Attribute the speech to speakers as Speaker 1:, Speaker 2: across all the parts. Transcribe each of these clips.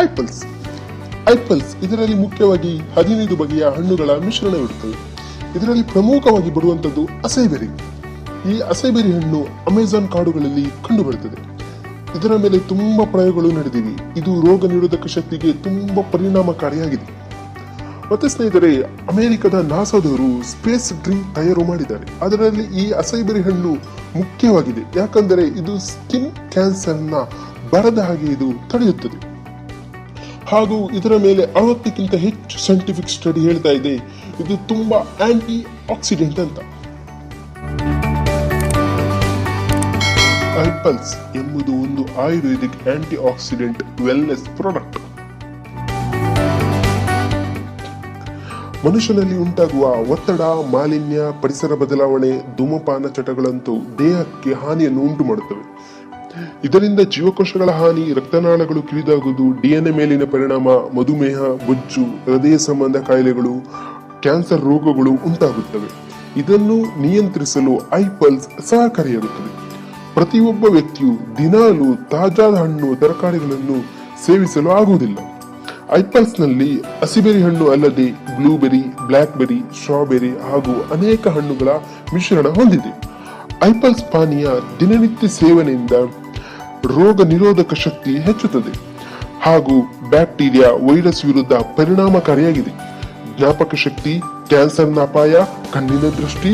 Speaker 1: ಐಪಲ್ಸ್. ಐಪಲ್ಸ್ ಇದರಲ್ಲಿ ಮುಖ್ಯವಾಗಿ ಹದಿನೈದು ಬಗೆಯ ಹಣ್ಣುಗಳ ಮಿಶ್ರಣವಿರುತ್ತದೆ ಇದರಲ್ಲಿ ಪ್ರಮುಖವಾಗಿ ಬರುವಂಥದ್ದು ಅಸೈಬೆರಿ. ಈ ಅಸೈಬೆರಿ ಹಣ್ಣು ಅಮೆಜಾನ್ ಕಾಡುಗಳಲ್ಲಿ ಕಂಡುಬರುತ್ತದೆ. ಇದರ ಮೇಲೆ ತುಂಬಾ ಪ್ರಯೋಗಗಳು ನಡೆದಿವೆ. ಇದು ರೋಗ ನಿರೋಧಕ ಶಕ್ತಿಗೆ ತುಂಬಾ ಪರಿಣಾಮಕಾರಿಯಾಗಿದೆ. ಮತ್ತೆ ಸ್ನೇಹಿತರೆ, ಅಮೆರಿಕದ ನಾಸಾದವರು ಸ್ಪೇಸ್ ಡ್ರಿಂಕ್ ತಯಾರು ಮಾಡಿದ್ದಾರೆ. ಅದರಲ್ಲಿ ಈ ಅಸೈಬೆರಿ ಹಣ್ಣು ಮುಖ್ಯವಾಗಿದೆ. ಯಾಕಂದರೆ ಇದು ಸ್ಕಿನ್ ಕ್ಯಾನ್ಸರ್ನ ಬರದ ಹಾಗೆ ಇದು ತಡೆಯುತ್ತದೆ. ಹಾಗೂ ಇದರ ಮೇಲೆ ಅರವತ್ತಕ್ಕಿಂತ ಹೆಚ್ಚು ಸೈಂಟಿಫಿಕ್ ಸ್ಟಡಿ ಹೇಳ್ತಾ ಇದೆ. ಇದು ತುಂಬಾ ಆಂಟಿ ಆಕ್ಸಿಡೆಂಟ್ ಅಂತ. ಐಪಲ್ಸ್ ಎಂಬುದು ಒಂದು ayurvedic antioxidant wellness product ಮನುಷ್ಯನಲ್ಲಿ ಉಂಟಾಗುವ ಒತ್ತಡ, ಮಾಲಿನ್ಯ, ಪರಿಸರ ಬದಲಾವಣೆ, ಧೂಮಪಾನ ಚಟಗಳಂತೂ ದೇಹಕ್ಕೆ ಹಾನಿಯನ್ನು ಉಂಟು ಮಾಡುತ್ತವೆ ಇದರಿಂದ ಜೀವಕೋಶಗಳ ಹಾನಿ, ರಕ್ತನಾಳಗಳು ಕಿರಿದಾಗುವುದು, ಡಿಎನ್ಎ ಮೇಲಿನ ಪರಿಣಾಮ, ಮಧುಮೇಹ, ಬೊಜ್ಜು, ಹೃದಯ ಸಂಬಂಧ ಕಾಯಿಲೆಗಳು, ಕ್ಯಾನ್ಸರ್ ರೋಗಗಳು ಉಂಟಾಗುತ್ತವೆ. ಇದನ್ನು ನಿಯಂತ್ರಿಸಲು ಐಪಲ್ಸ್ ಸಹಕಾರಿಯಾಗುತ್ತದೆ. ಪ್ರತಿಯೊಬ್ಬ ವ್ಯಕ್ತಿಯು ದಿನಾಲು ತಾಜಾ ಹಣ್ಣು, ತರಕಾರಿಗಳನ್ನು ಸೇವಿಸಲು ಆಗುವುದಿಲ್ಲ. ಐಪಲ್ಸ್ನಲ್ಲಿ ಹಸಿಬೆರಿ ಹಣ್ಣು ಅಲ್ಲದೆ ಬ್ಲೂಬೆರಿ, ಬ್ಲ್ಯಾಕ್ಬೆರಿ, ಸ್ಟ್ರಾಬೆರಿ ಹಾಗೂ ಅನೇಕ ಹಣ್ಣುಗಳ ಮಿಶ್ರಣ ಹೊಂದಿದೆ. ಐಪಲ್ಸ್ ಪಾನೀಯ ದಿನನಿತ್ಯ ಸೇವನೆಯಿಂದ ರೋಗ ನಿರೋಧಕ ಶಕ್ತಿ ಹೆಚ್ಚುತ್ತದೆ ಹಾಗೂ ಬ್ಯಾಕ್ಟೀರಿಯಾ ವೈರಸ್ ವಿರುದ್ಧ ಪರಿಣಾಮಕಾರಿಯಾಗಿದೆ. ಜ್ಞಾಪಕ ಶಕ್ತಿ ಕ್ಯಾನ್ಸರ್ನ ಅಪಾಯ ಕಣ್ಣಿನ ದೃಷ್ಟಿ,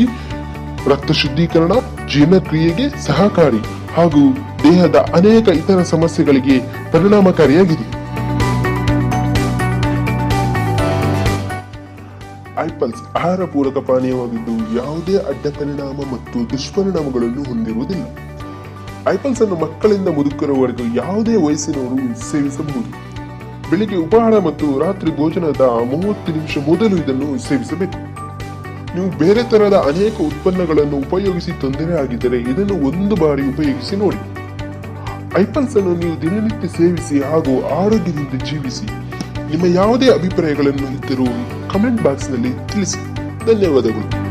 Speaker 1: ರಕ್ತ ಶುದ್ಧೀಕರಣ, ಜೀರ್ಣಕ್ರಿಯೆಗೆ ಸಹಕಾರಿ ಹಾಗೂ ದೇಹದ ಅನೇಕ ಇತರ ಸಮಸ್ಯೆಗಳಿಗೆ ಪರಿಣಾಮಕಾರಿಯಾಗಿದೆ. ಐಪಲ್ಸ್ ಆಹಾರ ಪೂರಕ ಪಾನೀಯವಾಗಿದ್ದು ಯಾವುದೇ ಅಡ್ಡ ಪರಿಣಾಮ ಮತ್ತು ದುಷ್ಪರಿಣಾಮಗಳನ್ನು ಹೊಂದಿರುವುದಿಲ್ಲ. ಐಪಲ್ಸ್ ಅನ್ನು ಮಕ್ಕಳಿಂದ ಮುದುಕರವರೆಗೂ ಯಾವುದೇ ವಯಸ್ಸಿನವರು ಸೇವಿಸಬಹುದು. ಬೆಳಿಗ್ಗೆ ಉಪಹಾರ ಮತ್ತು ರಾತ್ರಿ ಭೋಜನದ ಮೂವತ್ತು ನಿಮಿಷ ಮೊದಲು ಇದನ್ನು ಸೇವಿಸಬೇಕು. ನೀವು ಬೇರೆ ತರಹದ ಅನೇಕ ಉತ್ಪನ್ನಗಳನ್ನು ಉಪಯೋಗಿಸಿ ತೊಂದರೆ ಆಗಿದ್ದರೆ ಇದನ್ನು ಒಂದು ಬಾರಿ ಉಪಯೋಗಿಸಿ ನೋಡಿ. ಐಪಲ್ಸ್ ಅನ್ನು ನೀವು ದಿನನಿತ್ಯ ಸೇವಿಸಿ ಹಾಗೂ ಆರೋಗ್ಯದಿಂದ ಜೀವಿಸಿ. ನಿಮ್ಮ ಯಾವುದೇ ಅಭಿಪ್ರಾಯಗಳನ್ನು ಇದ್ದರೂ ಕಮೆಂಟ್ ಬಾಕ್ಸ್ನಲ್ಲಿ ತಿಳಿಸಿ. ಧನ್ಯವಾದಗಳು.